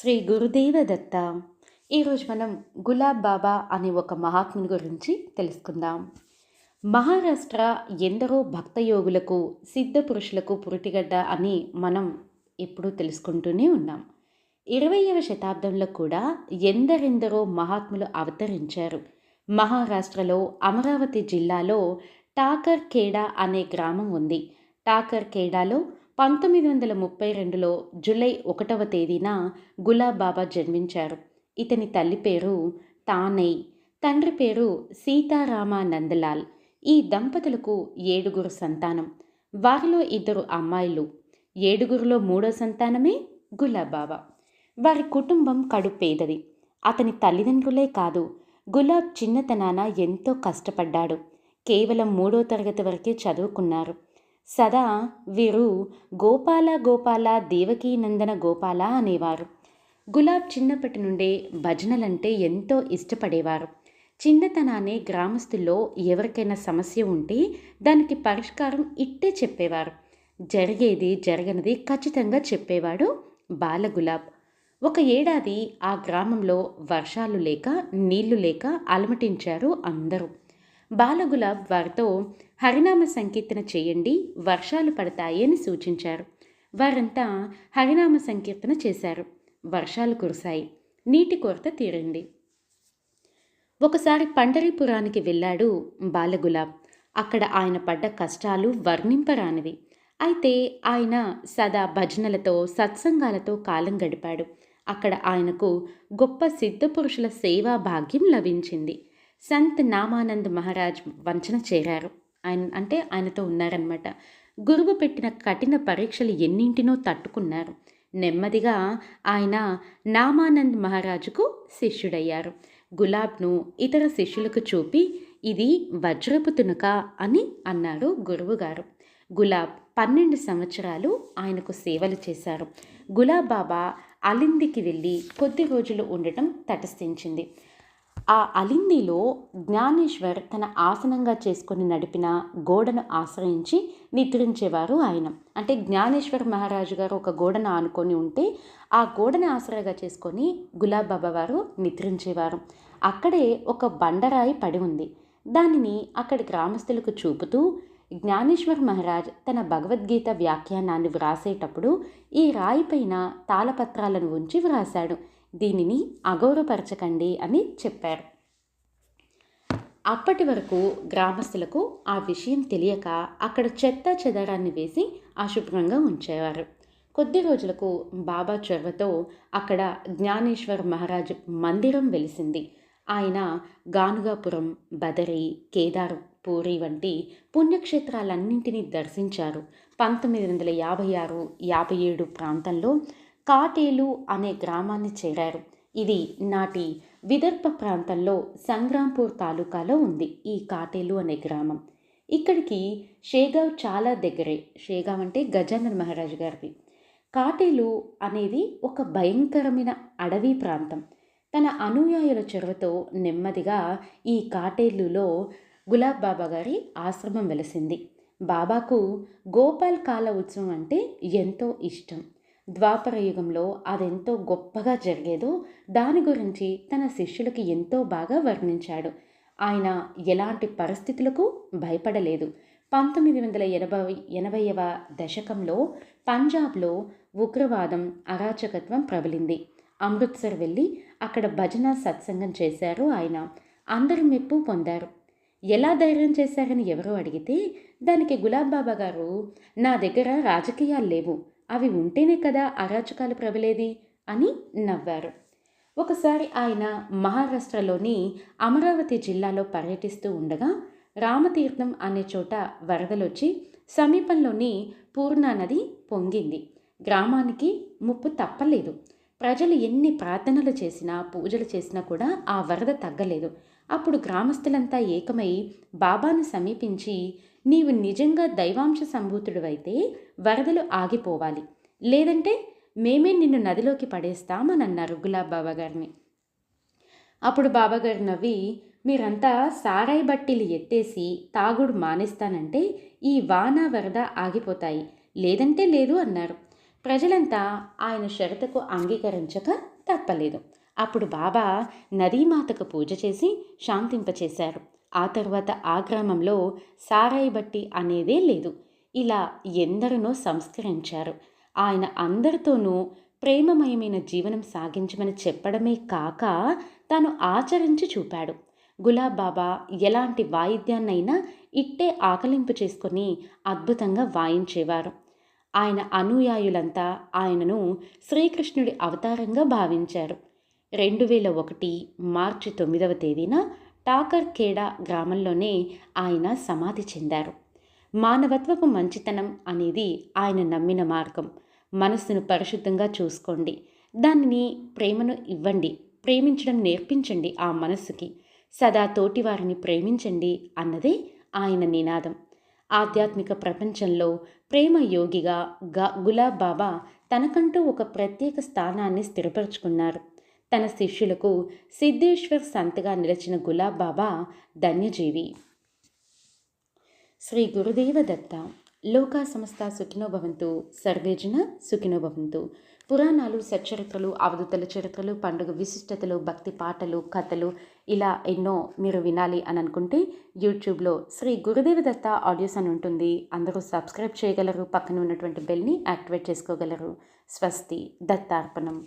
శ్రీ గురుదేవ దత్త. ఈరోజు మనం గులాబ్ బాబా అనే ఒక మహాత్ముని గురించి తెలుసుకుందాం. మహారాష్ట్ర ఎందరో భక్తయోగులకు సిద్ధ పురుషులకు పురిటిగడ్డ అని మనం ఎప్పుడూ తెలుసుకుంటూనే ఉన్నాం. ఇరవయవ శతాబ్దంలో కూడా ఎందరెందరో మహాత్ములు అవతరించారు. మహారాష్ట్రలో అమరావతి జిల్లాలో టాకర్ ఖేడా అనే గ్రామం ఉంది. టాకర్ ఖేడాలో పంతొమ్మిది వందల ముప్పై రెండులో జూలై ఒకటవ తేదీన గులాబ్ బాబా జన్మించారు. ఇతని తల్లి పేరు తానై తండ్రి పేరు సీతారామ నందలాల్ ఈ దంపతులకు ఏడుగురు సంతానం. వారిలో ఇద్దరు అమ్మాయిలు. ఏడుగురులో మూడో సంతానమే గులాబ్ బాబా. వారి కుటుంబం కడు పేదది. అతని తల్లిదండ్రులే కాదు గులాబ్ చిన్నతనాన ఎంతో కష్టపడ్డాడు. కేవలం మూడో తరగతి వరకే చదువుకున్నారు. సదా వీరు గోపాల గోపాల దేవకీనందన గోపాల అనేవారు. గులాబ్ చిన్నప్పటి నుండే భజనలంటే ఎంతో ఇష్టపడేవారు. చిన్నతనానే గ్రామస్తుల్లో ఎవరికైనా సమస్య ఉంటే దానికి పరిష్కారం ఇట్టే చెప్పేవారు. జరిగేది జరగనిది ఖచ్చితంగా చెప్పేవాడు బాలగులాబ్. ఒక ఏడాది ఆ గ్రామంలో వర్షాలు లేక నీళ్ళు లేక అలమటించారు అందరూ. బాలగులాబ్ వారితో హరినామ సంకీర్తన చేయండి వర్షాలు పడతాయి అని సూచించారు. వారంతా హరినామ సంకీర్తన చేశారు. వర్షాలు కురిశాయి. నీటి కొరత తీరింది. ఒకసారి పండరీపురానికి వెళ్ళాడు బాలగులాబ్ అక్కడ ఆయన పడ్డ కష్టాలు వర్ణింపరానివి. అయితే ఆయన సదా భజనలతో సత్సంగాలతో కాలం గడిపాడు. అక్కడ ఆయనకు గొప్ప సిద్ధపురుషుల సేవా భాగ్యం లభించింది. సంత్ నామానంద్ మహారాజ్ వంచన చేరారు. ఆయన అంటే ఆయనతో ఉన్నారనమాట గురువు పెట్టిన కఠిన పరీక్షలు ఎన్నింటినో తట్టుకున్నారు. నెమ్మదిగా ఆయన నామానంద్ మహారాజుకు శిష్యుడయ్యారు. గులాబ్ను ఇతర శిష్యులకు చూపి ఇది వజ్రపు తునక అని అన్నారు గురువుగారు. గులాబ్ పన్నెండు సంవత్సరాలు ఆయనకు సేవలు చేశారు. గులాబ్ బాబా అలిందికి వెళ్ళి కొద్ది రోజులు ఉండటం తటస్థించింది. ఆ అలిందిలో జ్ఞానేశ్వర్ తన ఆసనంగా చేసుకొని నడిపిన గోడను ఆశ్రయించి నిద్రించేవారు ఆయన. అంటే జ్ఞానేశ్వర్ మహారాజు గారు ఒక గోడను ఆనుకొని ఉంటే ఆ గోడను ఆసరాగా చేసుకొని గులాబాబా వారు నిద్రించేవారు. అక్కడే ఒక బండరాయి పడి ఉంది. దానిని అక్కడి గ్రామస్తులకు చూపుతూ జ్ఞానేశ్వర్ మహారాజ్ తన భగవద్గీత వ్యాఖ్యానాన్ని వ్రాసేటప్పుడు ఈ రాయిపైన తాళపత్రాలను ఉంచి వ్రాశాడు. దీనిని అగౌరవపరచకండి అని చెప్పారు. అప్పటి వరకు గ్రామస్తులకు ఆ విషయం తెలియక అక్కడ చెత్త చెదరాన్ని వేసి అశుభ్రంగా ఉంచేవారు. కొద్ది రోజులకు బాబా చొరవతో అక్కడ జ్ఞానేశ్వర్ మహారాజ్ మందిరం వెలిసింది. ఆయన గానుగాపురం బదరి కేదార్ పూరి వంటి పుణ్యక్షేత్రాలన్నింటినీ దర్శించారు. పంతొమ్మిది వందల యాభై ఆరు యాభై ఏడు ప్రాంతంలో కాటేలు అనే గ్రామాన్ని చేరారు. ఇది నాటి విదర్భ ప్రాంతంలో సంగ్రాంపూర్ తాలూకాలో ఉంది. ఈ కాటేలు అనే గ్రామం. ఇక్కడికి షేగావ్ చాలా దగ్గరే. షేగావ్ అంటే గజేంద్ర మహారాజు గారిది. కాటేలు అనేది ఒక భయంకరమైన అడవి ప్రాంతం. తన అనుయాయుల చొరవతో నెమ్మదిగా ఈ కాటేలులో గులాబ్ బాబా గారి ఆశ్రమం వెలిసింది. బాబాకు గోపాల్ కాల ఉత్సవం అంటే ఎంతో ఇష్టం. ద్వాపర యుగంలో అదెంతో గొప్పగా జరిగేదో దాని గురించి తన శిష్యులకి ఎంతో బాగా వర్ణించాడు. ఆయన ఎలాంటి పరిస్థితులకు భయపడలేదు. పంతొమ్మిది వందల ఎనభై ఎనభైవ దశకంలో పంజాబ్లో ఉగ్రవాదం అరాచకత్వం ప్రబలింది. అమృత్సర్ వెళ్ళి అక్కడ భజన సత్సంగం చేశారు ఆయన. అందరూ మెప్పు పొందారు. ఎలా ధైర్యం చేశారని ఎవరో అడిగితే దానికి గులాబ్ బాబా గారు నా దగ్గర రాజకీయాలు లేవు. అవి ఉంటేనే కదా అరాచకాలు ప్రబలేది అని నవ్వారు. ఒకసారి ఆయన మహారాష్ట్రలోని అమరావతి జిల్లాలో పర్యటిస్తూ ఉండగా రామతీర్థం అనే చోట వరదలొచ్చి సమీపంలోని పూర్ణా నది పొంగింది. గ్రామానికి ముప్పు తప్పలేదు. ప్రజలు ఎన్ని ప్రార్థనలు చేసినా పూజలు చేసినా కూడా ఆ వరద తగ్గలేదు. అప్పుడు గ్రామస్తులంతా ఏకమై బాబాను సమీపించి నీవు నిజంగా దైవాంశ సంభూతుడివైతే వరదలు ఆగిపోవాలి. లేదంటే మేమే నిన్ను నదిలోకి పడేస్తామని అన్నారు గులాబ్ బాబాగారిని. అప్పుడు బాబాగారు నవ్వి మీరంతా సారాయి బట్టీలు ఎత్తేసి తాగుడు మానేస్తానంటే ఈ వాన వరద ఆగిపోతాయి. లేదంటే లేదు అన్నారు. ప్రజలంతా ఆయన షరతుకు అంగీకరించక తప్పలేదు. అప్పుడు బాబా నదీమాతకు పూజ చేసి శాంతింపచేశారు. ఆ తర్వాత ఆ గ్రామంలో సారాయి బట్టి అనేదే లేదు. ఇలా ఎందరినో సంస్కరించారు. ఆయన అందరితోనూ ప్రేమమయమైన జీవనం సాగించమని చెప్పడమే కాక తాను ఆచరించి చూపాడు. గులాబ్ బాబా ఎలాంటి వాయిద్యాన్నైనా ఇట్టే ఆకలింపు చేసుకొని అద్భుతంగా వాయించేవారు. ఆయన అనుయాయులంతా ఆయనను శ్రీకృష్ణుడి అవతారంగా భావించారు. రెండు వేల ఒకటి మార్చి తొమ్మిదవ తేదీన టాకర్ ఖేడా గ్రామంలోనే ఆయన సమాధి చెందారు. మానవత్వపు మంచితనం అనేది ఆయన నమ్మిన మార్గం. మనస్సును పరిశుద్ధంగా చూసుకోండి. దానిని ప్రేమను ఇవ్వండి. ప్రేమించడం నేర్పించండి ఆ మనస్సుకి. సదా తోటివారిని ప్రేమించండి అన్నదే ఆయన నినాదం. ఆధ్యాత్మిక ప్రపంచంలో ప్రేమ యోగిగా గా గులాబ్ బాబా తనకంటూ ఒక ప్రత్యేక స్థానాన్ని స్థిరపరుచుకున్నారు. తన శిష్యులకు సిద్ధేశ్వర్ సంతగా నిలిచిన గులాబ్ బాబా ధన్యజీవి. శ్రీ గురుదేవ దత్త లోకా సంస్థ సుఖినోభవంతు సర్వేజన సుఖినోభవంతు. పురాణాలు సచ్చరిత్రలు అవధుతల చరిత్రలు పండుగ విశిష్టతలు భక్తి పాటలు కథలు ఇలా ఎన్నో మీరు వినాలి అని అనుకుంటే యూట్యూబ్లో శ్రీ గురుదేవ దత్త ఆడియోస్ అని ఉంటుంది. అందరూ సబ్స్క్రైబ్ చేయగలరు పక్కన ఉన్నటువంటి బెల్ని యాక్టివేట్ చేసుకోగలరు. స్వస్తి దత్తార్పణం.